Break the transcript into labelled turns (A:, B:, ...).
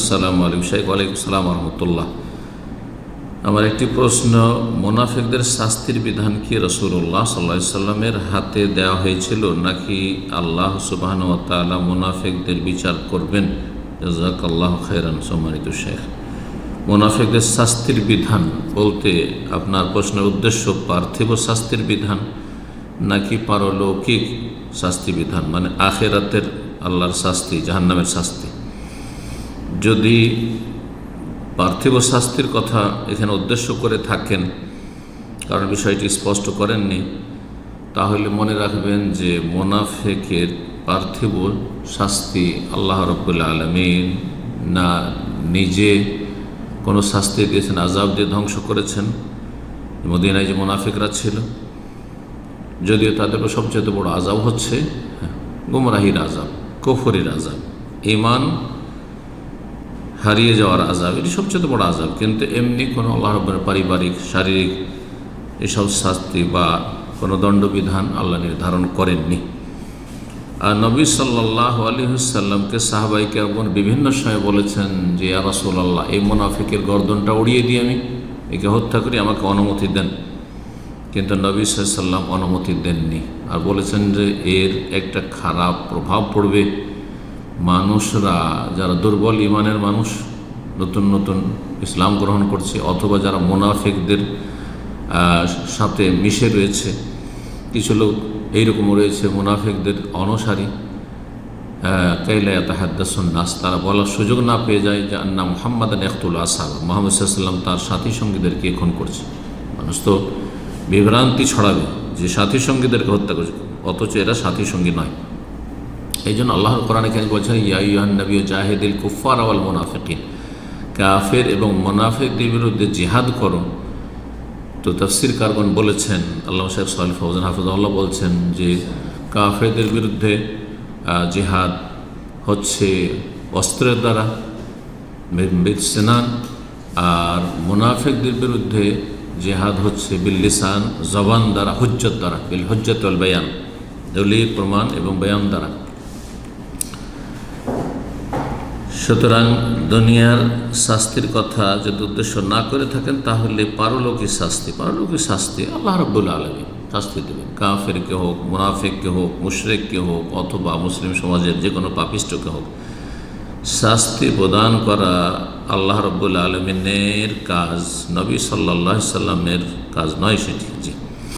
A: আসসালামু আলাইকুম। শাইখ, ওয়ালাইকুম সালাম রহমতুল্লাহ আমার একটি প্রশ্ন, মোনাফেকদের শাস্তির বিধান কি রসুল্লাহ সাল্লা সাল্লামের হাতে দেওয়া হয়েছিল নাকি আল্লাহ সুবাহন তালা মোনাফেকদের বিচার করবেন? জাক আল্লাহ খায়রান। সম্মানিত শেখ মোনাফেকদের শাস্তির বিধান বলতে আপনার প্রশ্নের উদ্দেশ্য পার্থিব শাস্তির বিধান নাকি পারলৌকিক শাস্তি বিধান? মানে আখেরাতের আল্লাহর শাস্তি, জাহান্নামের শাস্তি। যদি পার্থিব শাস্তির কথা এখানে উদ্দেশ্য করে থাকেন, কারণ বিষয়টি স্পষ্ট করেননি, তাহলে মনে রাখবেন যে মোনাফেকের পার্থিব শাস্তি আল্লাহ রব্বুল্লা আলমিন না নিজে কোনো শাস্তি দিয়েছেন আজাব দিয়ে ধ্বংস করেছেন। মদিনায় যে মোনাফিকরা ছিল, যদিও তাদের সবচেয়ে বড় আজাব হচ্ছে গুমরাহির আজাব কফরির আজাব ইমান হারিয়ে যাওয়ার আজাব এটি সবচেয়ে বড় আজাব কিন্তু এমনি কোনো আল্লাহ রব্বের পারিবারিক, শারীরিক এসব শাস্তি বা কোনো দণ্ডবিধান আল্লাহ নির্ধারণ করেননি। আর নবী সাল্লাহ আলিহাসাল্লামকে সাহাবাইকে একবার বিভিন্ন সময় বলেছেন যে আরাসুল আল্লাহ এই মোনাফিকের গর্দনটা উড়িয়ে দিয়ে আমি, একে হত্যা করি, আমাকে অনুমতি দেন। কিন্তু নবী সাল্লাম অনুমতি দেননি। আর বলেছেন যে, এর একটা খারাপ প্রভাব পড়বে। মানুষরা যারা দুর্বল ইমানের মানুষ, নতুন নতুন ইসলাম গ্রহণ করছে, অথবা যারা মোনাফেকদের সাথে মিশে রয়েছে, কিছু লোক এইরকম রয়েছে, মুনাফিকদের অনুসারী। কাইলা তাহাদ্দাসন নাস, তারা বলার সুযোগ না পেয়ে যায় যে আন্না মোহাম্মদ নেখতুল আসাব মোহাম্মদ সাল্লাম তার সাথী সঙ্গীদেরকে এখন করছে। মানুষ তো বিভ্রান্তি ছড়াবে যে সাথী সঙ্গীদেরকে হত্যা করছে, অথচ এরা সাথী সঙ্গী নয়। এই জন্য আল্লাহর কোরআনে কেন বলছেন ইয়াইহান নবী জাহেদিল কুফার আওয়াল মোনাফিকিন কাফের এবং মোনাফিকদের বিরুদ্ধে জিহাদ করো। তো তফসির কারবন বলেছেন আল্লাহ শেখ সাল ফৌজান হাফিজাল্লাহ বলছেন যে, কাফেরদের বিরুদ্ধে জেহাদ হচ্ছে অস্ত্রের দ্বারা সেনান, আর মুনাফেকদের বিরুদ্ধে জেহাদ হচ্ছে বিল্লিসান জবান দ্বারা, হজ্জত দ্বারা, বিল হজ্জত বয়ান। দলিল, প্রমাণ এবং বয়ান দ্বারা। সুতরাং দুনিয়ার শাস্তির কথা যদি উদ্দেশ্য না করে থাকেন, তাহলে পারলৌকিক শাস্তি পারলৌকিক শাস্তি আল্লাহ রব্বুল আলমী শাস্তি দেবেন। কাফেরকে হোক মুনাফেককে হোক মুশরেককে হোক, অথবা মুসলিম সমাজের যে কোনো পাপিষ্টকে হোক, শাস্তি প্রদান করা আল্লাহ রব্বুল আলমিনের কাজ, নবী সাল্লাহ সাল্লামের কাজ নয় সেটি। জি।